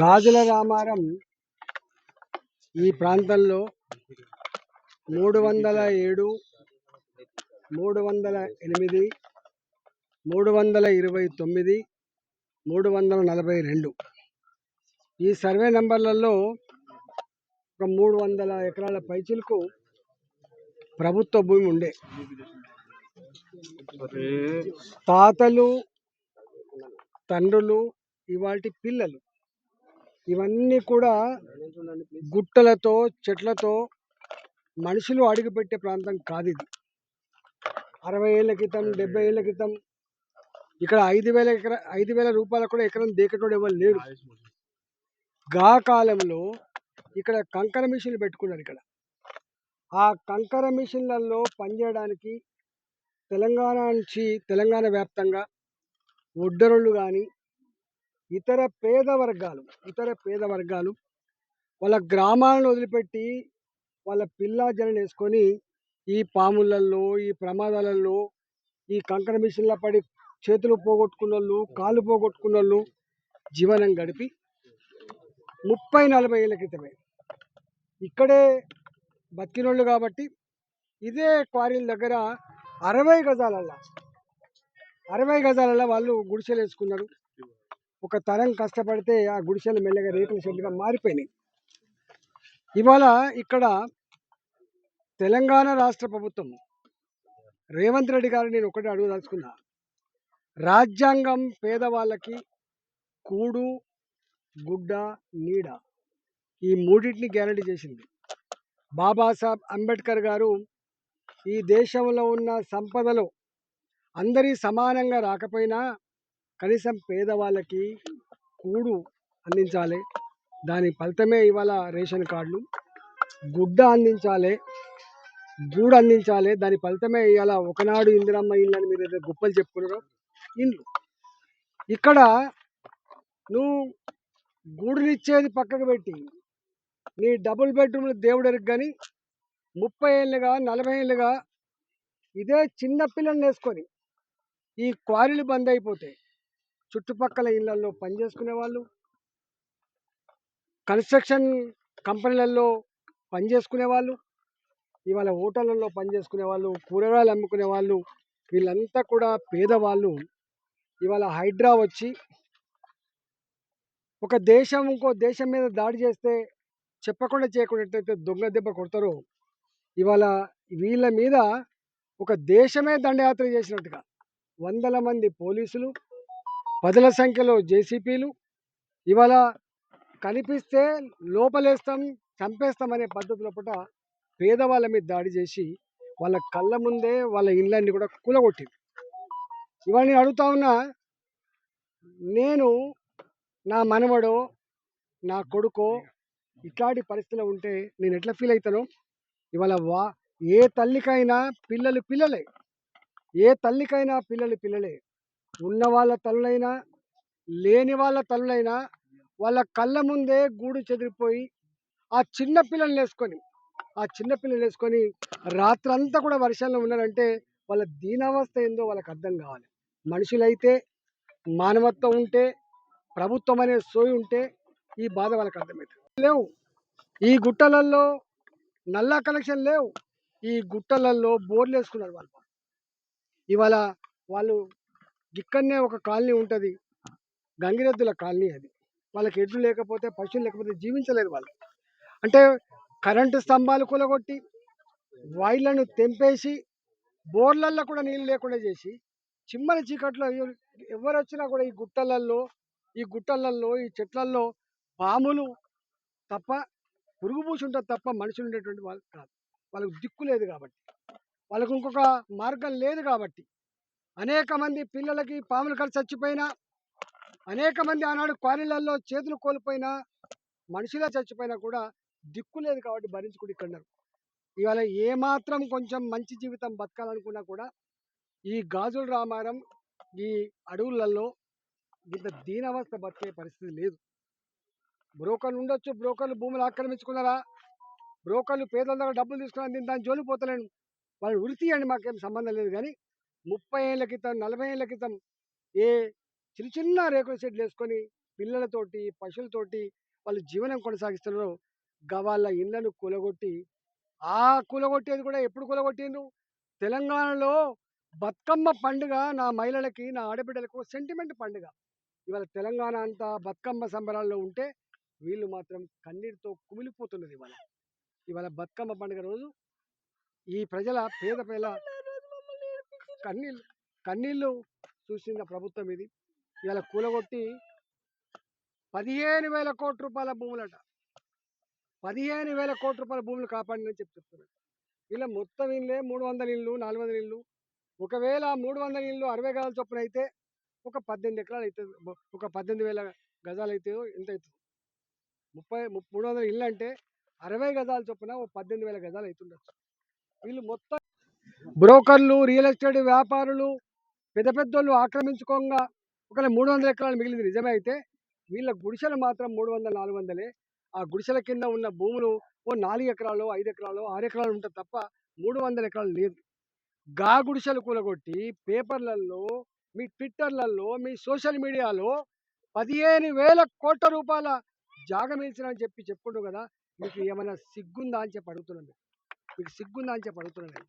గాజుల రామారం ఈ ప్రాంతంలో మూడు వందల ఏడు మూడు వందల ఎనిమిది మూడు వందల ఇరవై తొమ్మిది మూడు వందల నలభై రెండు. ఈ సర్వే నంబర్లలో ఒక మూడు వందల ఎకరాల పైచిలకు ప్రభుత్వ భూమి ఉండే. తాతలు తండ్రులు ఇవాటి పిల్లలు. ఇవన్నీ కూడా గుట్టలతో చెట్లతో మనుషులు అడుగుపెట్టే ప్రాంతం కాదు ఇది అరవై ఏళ్ళ క్రితం డెబ్బై ఏళ్ళ క్రితం ఇక్కడ ఐదు వేల ఎకర ఐదు వేల రూపాయలు కూడా ఎకరం దేకటోడు ఎవరు లేడు గా కాలంలో ఇక్కడ కంకర మిషన్లు పెట్టుకున్నారు ఇక్కడ. ఆ కంకర మిషన్లలో పనిచేయడానికి తెలంగాణ నుంచి తెలంగాణ వ్యాప్తంగా ఒడ్డరులు కానీ ఇతర పేద వర్గాలు ఇతర పేద వర్గాలు వాళ్ళ గ్రామాలను వదిలిపెట్టి వాళ్ళ పిల్ల జలను వేసుకొని ఈ పాములల్లో ఈ ప్రమాదాలలో ఈ కంకర మిషన్ల పడి చేతులు పోగొట్టుకున్న వాళ్ళు కాళ్ళు పోగొట్టుకున్న వాళ్ళు జీవనం గడిపి ముప్పై నలభై ఏళ్ళ క్రితమే. ఇక్కడే బతికినోళ్ళు కాబట్టి ఇదే క్వారీల దగ్గర అరవై గజాలల్లో అరవై గజాలలో వాళ్ళు గుడిసెలు వేసుకున్నారు. ఒక తరం కష్టపడితే ఆ గుడిసెలు మెల్లగా రేకుల షెడ్లుగా మారిపోయినాయి. ఇవాళ ఇక్కడ తెలంగాణ రాష్ట్ర ప్రభుత్వం రేవంత్ రెడ్డి గారు నేను ఒకటి అడుగుదలుచుకున్నా. రాజ్యాంగం పేదవాళ్ళకి కూడు గుడ్డ నీడ ఈ మూడింటిని గ్యారంటీ చేసింది. బాబాసాహెబ్ అంబేద్కర్ గారు ఈ దేశంలో ఉన్న సంపదలో అందరి సమానంగా రాకపోయినా కనీసం పేదవాళ్ళకి కూడు అందించాలి. దాని ఫలితమే ఇవాళ రేషన్ కార్డులు గుడ్డ అందించాలి. గూడు అందించాలి. దాని ఫలితమే ఇవాళ ఒకనాడు ఇందిరమ్మ ఇల్లు అని మీరు ఏదో గొప్పలు చెప్పుకున్నారో ఇండ్లు. ఇక్కడ నువ్వు గూడునిచ్చేది పక్కకు పెట్టి నీ డబుల్ బెడ్రూమ్లు దేవుడు కానీ ముప్పై ఏళ్ళుగా నలభై ఏళ్ళుగా ఇదే చిన్న పిల్లల్ని వేసుకొని ఈ క్వారీలు బంద్ అయిపోతే చుట్టుపక్కల ఇళ్ళలో పనిచేసుకునే వాళ్ళు కన్స్ట్రక్షన్ కంపెనీలలో పనిచేసుకునే వాళ్ళు ఇవాళ హోటళ్ళల్లో పనిచేసుకునే వాళ్ళు కూరగాయలు అమ్ముకునే వాళ్ళు వీళ్ళంతా కూడా పేదవాళ్ళు. ఇవాళ హైడ్రా వచ్చి ఒక దేశం ఇంకో దేశం మీద దాడి చేస్తే చెప్పకుండా చేయకుండా దొంగ దెబ్బ కొడతారో. ఇవాళ వీళ్ళ మీద ఒక దేశమే దండయాత్ర చేసినట్టుగా. వందల మంది పోలీసులు పదుల సంఖ్యలో జేసీపీలు. ఇవాళ కనిపిస్తే లోపలేస్తాం చంపేస్తాం అనే పద్ధతిలో పూట పేదవాళ్ళ మీద దాడి చేసి వాళ్ళ కళ్ళ ముందే వాళ్ళ ఇళ్ళన్ని కూడా కూలగొట్టింది. ఇవాళ నేను అడుగుతా ఉన్నా నేను నా మనవడో నా కొడుకో ఇట్లాంటి పరిస్థితిలో ఉంటే నేను ఎట్లా ఫీల్ అవుతానో ఇవాళ వా ఏ తల్లికైనా పిల్లలు పిల్లలే. ఏ తల్లికైనా పిల్లలు పిల్లలే. ఉన్న వాళ్ళ తల్లులైనా లేని వాళ్ళ తల్లులైనా వాళ్ళ కళ్ళ ముందే గూడు చెదిరిపోయి ఆ చిన్న పిల్లల్ని వేసుకొని ఆ చిన్న పిల్లలు వేసుకొని రాత్రంతా కూడా వర్షంలో ఉన్నారంటే వాళ్ళ దీనావస్థ ఏందో వాళ్ళకి అర్థం కావాలి. మనుషులైతే మానవత్వం ఉంటే ప్రభుత్వం అనే సోయి ఉంటే ఈ బాధ వాళ్ళకి అర్థమవుతుంది. లేవు. ఈ గుట్టలల్లో నల్లా కలెక్షన్ లేవు. ఈ గుట్టలల్లో బోర్లు వేసుకున్నారు వాళ్ళు. ఇవాళ వాళ్ళు ఇక్కడనే ఒక కాలనీ ఉంటుంది. గంగిరెద్దుల కాలనీ అది. వాళ్ళకి ఎడ్లు లేకపోతే పశువులు లేకపోతే జీవించలేదు వాళ్ళు. అంటే కరెంటు స్తంభాలు కూలగొట్టి వైర్లను తెంపేసి బోర్లల్లో కూడా నీళ్ళు లేకుండా చేసి చిమ్మల చీకట్లో ఎవరు వచ్చినా కూడా ఈ గుట్టలల్లో ఈ గుట్టలల్లో ఈ చెట్లల్లో పాములు తప్ప పురుగు పూసి ఉంటుంది తప్ప మనుషులు ఉండేటువంటి వాళ్ళు కాదు. వాళ్ళకు దిక్కు లేదు కాబట్టి. వాళ్ళకు ఇంకొక మార్గం లేదు కాబట్టి. అనేక మంది పిల్లలకి పాములు కలిసి చచ్చిపోయినా అనేక మంది ఆనాడు క్వారీలలో చేతులు కోల్పోయినా మనుషులే చచ్చిపోయినా కూడా దిక్కు లేదు కాబట్టి భరించుకుని ఇక్కడ ఇవాళ ఏమాత్రం కొంచెం మంచి జీవితం బతకాలనుకున్నా కూడా ఈ గాజుల రామారం ఈ అడవులలో ఇంత దీనవస్థ బతికే పరిస్థితి లేదు. బ్రోకర్లు ఉండొచ్చు బ్రోకర్లు భూములు ఆక్రమించుకున్నారా? బ్రోకర్లు పేదల దగ్గర డబ్బులు తీసుకున్నా నేను దాని జోలికి పోతలేను. వాళ్ళు వృత్తి అండి మాకేం సంబంధం లేదు కానీ ముప్పై ఏళ్ళ క్రితం నలభై ఏళ్ళ క్రితం ఏ చిన్న చిన్న రేకుల షెడ్లు వేసుకొని పిల్లలతోటి పశువులతోటి వాళ్ళు జీవనం కొనసాగిస్తున్నారు గవాళ్ళ వాళ్ళ ఇళ్ళను కూలగొట్టి ఆ కూలగొట్టేది కూడా ఎప్పుడు కూలగొట్టిండ్రు? తెలంగాణలో బతుకమ్మ పండుగ నా మహిళలకి నా ఆడబిడ్డలకు సెంటిమెంట్ పండుగ. ఇవాళ తెలంగాణ అంతా బతుకమ్మ సంబరాల్లో ఉంటే వీళ్ళు మాత్రం కన్నీరుతో కుమిలిపోతున్నది ఇవాళ. ఇవాళ బతుకమ్మ పండుగ రోజు ఈ ప్రజల పేద ప్రజల కన్నీళ్ళు కన్నీళ్ళు చూసిన ప్రభుత్వం ఇది. ఇవాళ కూలగొట్టి పదిహేను వేల కోట్ల రూపాయల భూములట. పదిహేను వేల కోట్ల రూపాయల భూములు కాపాడిందని చెప్పి చెప్తున్నారు. ఇలా మొత్తం ఇళ్ళే మూడు వందల ఇళ్ళు నాలుగు వందల ఇళ్ళు. ఒకవేళ మూడు వందల ఇళ్ళు అరవై గజాల చొప్పున అయితే ఒక పద్దెనిమిది ఎకరాలు అవుతుంది ఒక పద్దెనిమిది వేల గజాలు అయితే ఎంత అవుతుంది? ముప్పై మూడు వందల ఇళ్ళు అంటే అరవై గజాల చొప్పున ఒక పద్దెనిమిది వేల గజాలు అవుతుండొచ్చు. వీళ్ళు మొత్తం బ్రోకర్లు రియల్ ఎస్టేట్ వ్యాపారులు పెద్ద పెద్దోళ్ళు ఆక్రమించుకోగా ఒకవేళ మూడు వందల ఎకరాలు మిగిలింది. నిజమే అయితే వీళ్ళ గుడిసెలు మాత్రం మూడు వందల నాలుగు వందలే ఆ గుడిసెల కింద ఉన్న భూములు ఓ నాలుగు ఎకరాలు ఐదు ఎకరాలు ఆరు ఎకరాలు ఉంటుంది తప్ప మూడు వందల ఎకరాలు లేదు. గా గుడిసెలు కూలగొట్టి పేపర్లలో మీ ట్విట్టర్లలో మీ సోషల్ మీడియాలో పదిహేను వేల కోట్ల రూపాయల జాగం అని చెప్పి చెప్పుకుంటూ కదా మీకు ఏమైనా సిగ్గుందా అని చెప్పి అడుగుతున్నాను. మీకు సిగ్గుందా అని చెప్పి అడుగుతున్నాను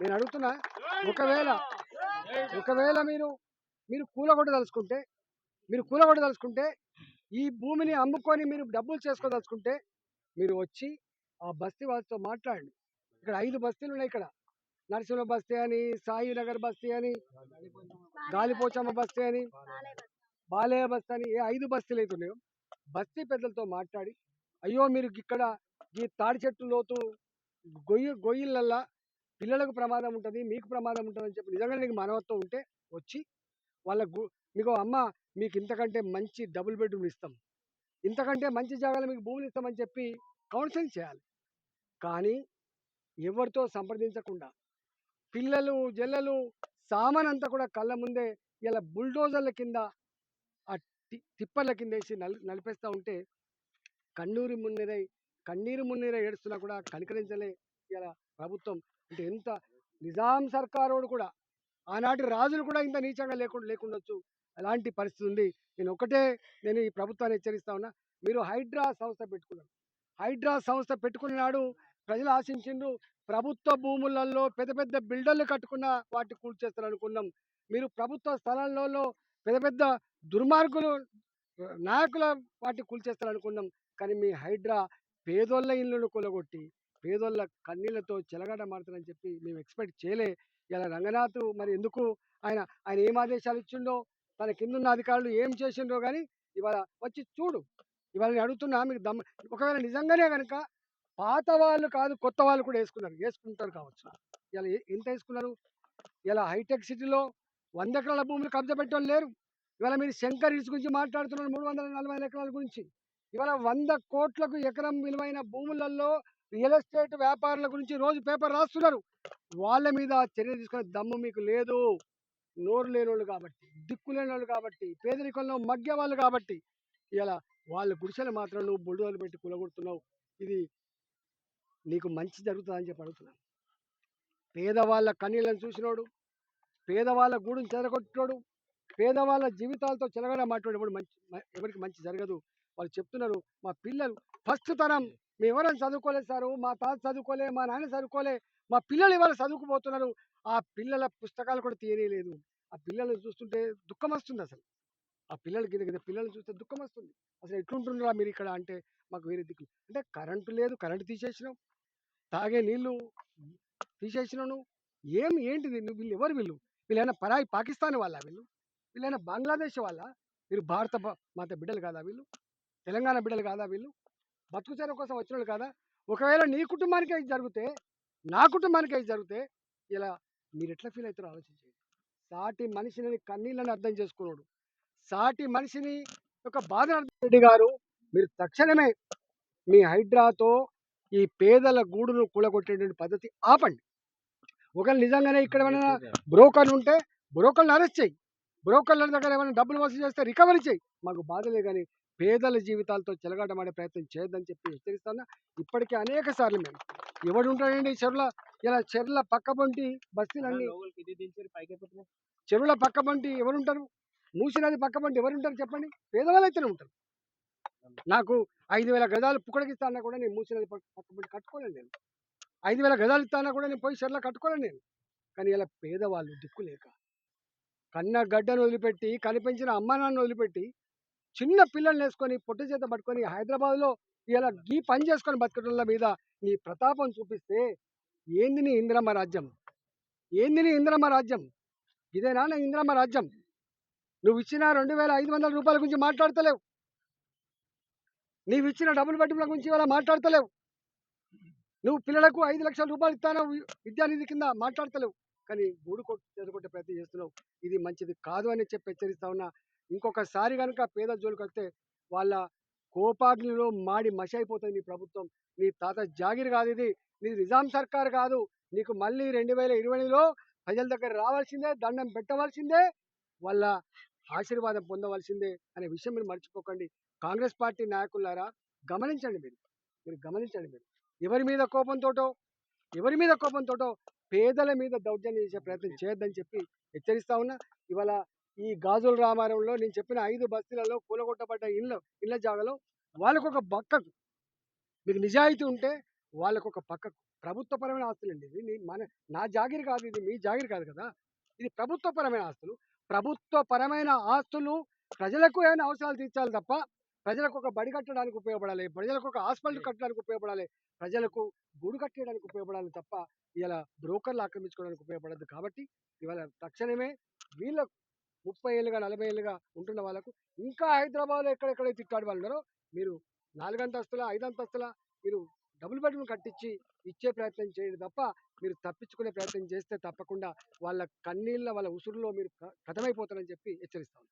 నేను. అడుగుతున్నా ఒకవేళ ఒకవేళ మీరు మీరు కూలగొట్టదలుచుకుంటే మీరు కూలగొట్టదలుచుకుంటే ఈ భూమిని అమ్ముకొని మీరు డబ్బులు చేసుకోదలుచుకుంటే మీరు వచ్చి ఆ బస్తీ వాళ్ళతో మాట్లాడండి. ఇక్కడ ఐదు బస్తీలు ఉన్నాయి ఇక్కడ. నరసింహ బస్తీ అని సాయి నగర్ బస్తీ అని గాలిపోచమ్మ బస్తీ అని బాలయ్య బస్తీ అని ఏ ఐదు బస్తీలు అయితే ఉన్నాయో బస్తీ పెద్దలతో మాట్లాడి అయ్యో మీరు ఇక్కడ ఈ తాడి చెట్టు లోతు గొయ్యి గొయ్యిలల్లా పిల్లలకు ప్రమాదం ఉంటుంది మీకు ప్రమాదం ఉంటుంది అని చెప్పి నిజంగా నీకు మానవత్వం ఉంటే వచ్చి వాళ్ళ గు మీకు అమ్మ మీకు ఇంతకంటే మంచి డబుల్ బెడ్రూమ్ ఇస్తాం. ఇంతకంటే మంచి జాగాలు మీకు భూములు ఇస్తామని చెప్పి కౌన్సిలింగ్ చేయాలి. కానీ ఎవరితో సంప్రదించకుండా పిల్లలు జల్లలు సామాన్ అంతా కూడా కళ్ళ ముందే ఇలా బుల్డోజర్ల కింద ఆ టిప్పర్ల తిప్పర్ల కింద వేసి నలి నలిపేస్తూ ఉంటే కన్నూరి ముందరై కన్నీరు మున్నీర ఏడుస్తున్నా కూడా కనికరించలే ఇలా ప్రభుత్వం. అంటే ఎంత నిజాం సర్కారోడు కూడా ఆనాటి రాజులు కూడా ఇంత నీచంగా లేకుండా లేకుండొచ్చు అలాంటి పరిస్థితి ఉంది. నేను ఒకటే నేను ఈ ప్రభుత్వాన్ని హెచ్చరిస్తా ఉన్నా మీరు హైడ్రా సంస్థ పెట్టుకున్నారు. హైడ్రా సంస్థ పెట్టుకున్న నాడు ప్రజలు ఆశించిండ్రు ప్రభుత్వ భూములలో పెద్ద పెద్ద బిల్డర్లు కట్టుకున్న వాటి కూల్చేస్తారు అనుకున్నాం. మీరు ప్రభుత్వ స్థలాలలో పెద్ద పెద్ద దుర్మార్గులు నాయకుల వాటి కూల్చేస్తారు అనుకున్నాం. కానీ మీ హైడ్రా పేదోళ్ళ ఇళ్ళను కొలగొట్టి పేదోళ్ళ కన్నీళ్ళతో చెలగాట మారుతారని చెప్పి మేము ఎక్స్పెక్ట్ చేయలే. ఇలా రంగనాథ్ మరి ఎందుకు ఆయన ఆయన ఏం ఆదేశాలు ఇచ్చిండో తన కింద ఉన్న అధికారులు ఏం చేసిండ్రో కానీ ఇవాళ వచ్చి చూడు. ఇవాళ నేను అడుగుతున్నా మీకు దమ్ ఒకవేళ నిజంగానే కనుక పాత వాళ్ళు కాదు కొత్త వాళ్ళు కూడా వేసుకున్నారు. వేసుకుంటారు కావచ్చు. ఇలా ఎంత వేసుకున్నారు? ఇలా హైటెక్ సిటీలో వంద ఎకరాల భూములు కబ్జా పెట్టడం లేరు. ఇవాళ మీరు శంకర్ హిల్స్ గురించి మాట్లాడుతున్నారు మూడు వందల నలభై ఎకరాల గురించి. ఇవాళ వంద కోట్లకు ఎకరం విలువైన భూములలో రియల్ ఎస్టేట్ వ్యాపారుల గురించి రోజు పేపర్ రాస్తున్నారు. వాళ్ళ మీద చర్య తీసుకునే దమ్ము మీకు లేదు. నోరు లేని వాళ్ళు కాబట్టి దిక్కు లేనోళ్ళు కాబట్టి పేదరికంలో మగ్గే వాళ్ళు కాబట్టి ఇలా వాళ్ళ గుడిసెలు మాత్రం నువ్వు బుల్డోలు పెట్టి కూలగొడుతున్నావు. ఇది నీకు మంచి జరుగుతుందని చెప్పి అడుగుతున్నాను. పేదవాళ్ళ కన్నీళ్ళని చూసినోడు పేదవాళ్ళ గూడును చెదరగొట్టినోడు పేదవాళ్ళ జీవితాలతో చెలగడం మాట్లాడేవాడు మంచి ఎవరికి మంచి జరగదు. వాళ్ళు చెప్తున్నారు మా పిల్లలు ఫస్ట్ తరం మేము ఎవరైనా చదువుకోలేదు సారు మా తాత చదువుకోలే మా నాన్న చదువుకోలే మా పిల్లలు ఇవాళ చదువుకుపోతున్నారు ఆ పిల్లల పుస్తకాలు కూడా తీయలేదు ఆ పిల్లలు చూస్తుంటే దుఃఖం వస్తుంది అసలు. ఆ పిల్లలకి కింద పిల్లలు చూస్తే దుఃఖం వస్తుంది. అసలు ఎట్లుంటున్నారా మీరు ఇక్కడ అంటే మాకు వేరే దిక్కు అంటే కరెంటు లేదు కరెంటు తీసేసినాం. తాగే నీళ్ళు తీసేసినాను. ఏం ఏంటిది? నువ్వు వీళ్ళు ఎవరు వీళ్ళు? వీళ్ళైనా పరాయి పాకిస్తాన్ వాళ్ళ వీళ్ళు? వీళ్ళైనా బంగ్లాదేశ్ వాళ్ళ? వీరు భారత మాత బిడ్డలు కాదా వీళ్ళు? తెలంగాణ బిడ్డలు కాదా వీళ్ళు? బతుకుచేర కోసం వచ్చిన వాళ్ళు కాదా? ఒకవేళ నీ కుటుంబానికి ఇది జరిగితే నా కుటుంబానికి ఇది జరిగితే ఇలా మీరు ఎట్లా ఫీల్ అవుతారో ఆలోచించండి. సాటి మనిషిని కన్నీళ్ళని అర్థం చేసుకున్నాడు. సాటి మనిషిని ఒక బాధను అర్థం రెడ్డి గారు మీరు తక్షణమే మీ హైడ్రాతో ఈ పేదల గూడును కూలగొట్టేటువంటి పద్ధతి ఆపండి. ఒకవేళ నిజంగానే ఇక్కడ ఏమైనా బ్రోకర్లు ఉంటే బ్రోకర్లను అరెస్ట్ చేయి. బ్రోకర్ల దగ్గర ఏమైనా డబ్బులు వసూలు చేస్తే రికవరీ చేయి. మాకు బాధలే కానీ పేదల జీవితాలతో చెలగాటమాడే ప్రయత్నం చేయొద్దని చెప్పి హెచ్చరిస్తున్నా ఇప్పటికే అనేక సార్లు మేము ఎవడు ఉంటాడండి చెరువుల? ఇలా చెరువుల పక్క పొంటి బస్తీలన్నీ చెరువుల పక్క పొంటి ఎవరుంటారు? మూసినది పక్క పంట ఎవరు ఉంటారు చెప్పండి? పేదవాళ్ళు అయితేనే ఉంటారు. నాకు ఐదు వేల గజాలు పుక్కడికి ఇస్తానా కూడా నేను మూసినది పక్క పంట కట్టుకోలేను నేను. ఐదు వేల గజాలు ఇస్తానా కూడా నేను పోయి షెడ్లో కట్టుకోలేను నేను. కానీ ఇలా పేదవాళ్ళు దిక్కు లేక కన్న గడ్డను వదిలిపెట్టి కనిపించిన అమ్మ నాన్న వదిలిపెట్టి చిన్న పిల్లల్ని వేసుకొని పొట్టు చేత పట్టుకొని హైదరాబాద్లో ఇలా ఈ పని చేసుకొని బతకటంల మీద నీ ప్రతాపం చూపిస్తే ఏంది నీ ఇంద్రమ్మ రాజ్యం? ఏంది నీ ఇంద్రమ్మ రాజ్యం? ఇదేనా నా ఇంద్రమ్మ రాజ్యం? నువ్వు ఇచ్చిన రెండు వేల ఐదు వందల రూపాయల గురించి మాట్లాడతలేవు. నీవు ఇచ్చిన డబుల్ బెడ్రూమ్ల గురించి ఇవాళ మాట్లాడతలేవు. నువ్వు పిల్లలకు ఐదు లక్షల రూపాయలు ఇస్తానో విద్యానిధి కింద మాట్లాడతలేవు. కానీ గూడు కొట్టు ప్రయత్నం చేస్తున్నావు. ఇది మంచిది కాదు అని చెప్పి హెచ్చరిస్తా ఉన్నా. ఇంకొకసారి కనుక పేద జోలికి వస్తే వాళ్ళ కోపాగ్నిలో మాడి మషైపోతుంది అయిపోతుంది నీ ప్రభుత్వం. నీ తాత జాగిర్ కాదు ఇది. నీ నిజాం సర్కార్ కాదు. నీకు మళ్ళీ రెండు వేల ఇరవైలో ప్రజల దగ్గర రావాల్సిందే దండం పెట్టవలసిందే వాళ్ళ ఆశీర్వాదం పొందవలసిందే అనే విషయం మీరు మర్చిపోకండి. కాంగ్రెస్ పార్టీ నాయకులారా గమనించండి మీరు. మీరు గమనించండి మీరు. ఎవరి మీద కోపంతోటో ఎవరి మీద కోపంతోటో పేదల మీద దౌర్జన్యం చేసే ప్రయత్నం చేయొద్దని చెప్పి హెచ్చరిస్తా ఉన్నా. ఇవాళ ఈ గాజుల రామారంలో నేను చెప్పిన ఐదు బస్తీలలో కూలగొట్టబడ్డ ఇళ్ళ ఇళ్ళ జాగాలో వాళ్ళకు ఒక పక్కకు మీకు నిజాయితీ ఉంటే వాళ్ళకు ఒక పక్కకు ప్రభుత్వపరమైన ఆస్తులండి ఇది మన నా జాగిరి కాదు ఇది మీ జాగిరి కాదు కదా. ఇది ప్రభుత్వపరమైన ఆస్తులు. ప్రభుత్వపరమైన ఆస్తులు ప్రజలకు ఏమైనా అవసరాలు తీర్చాలి తప్ప ప్రజలకు ఒక బడి కట్టడానికి ఉపయోగపడాలి ప్రజలకు ఒక హాస్పిటల్ కట్టడానికి ఉపయోగపడాలి ప్రజలకు గూడు కట్టడానికి ఉపయోగపడాలి తప్ప ఇలా బ్రోకర్లు ఆక్రమించుకోవడానికి ఉపయోగపడదు కాబట్టి ఇవాళ తక్షణమే వీళ్ళ ముప్పై ఏళ్ళుగా నలభై ఏళ్ళుగా ఉంటున్న వాళ్ళకు ఇంకా హైదరాబాద్లో ఎక్కడెక్కడైతే తిట్టాడు వాళ్ళు ఉన్నారో మీరు నాలుగంతస్తుల ఐదంతస్తుల మీరు డబుల్ బెడ్రూమ్ కట్టించి ఇచ్చే ప్రయత్నం చేయండి తప్ప మీరు తప్పించుకునే ప్రయత్నం చేస్తే తప్పకుండా వాళ్ళ కన్నీళ్ళ వాళ్ళ ఉసురులో మీరు కథమైపోతారని చెప్పి హెచ్చరిస్తాను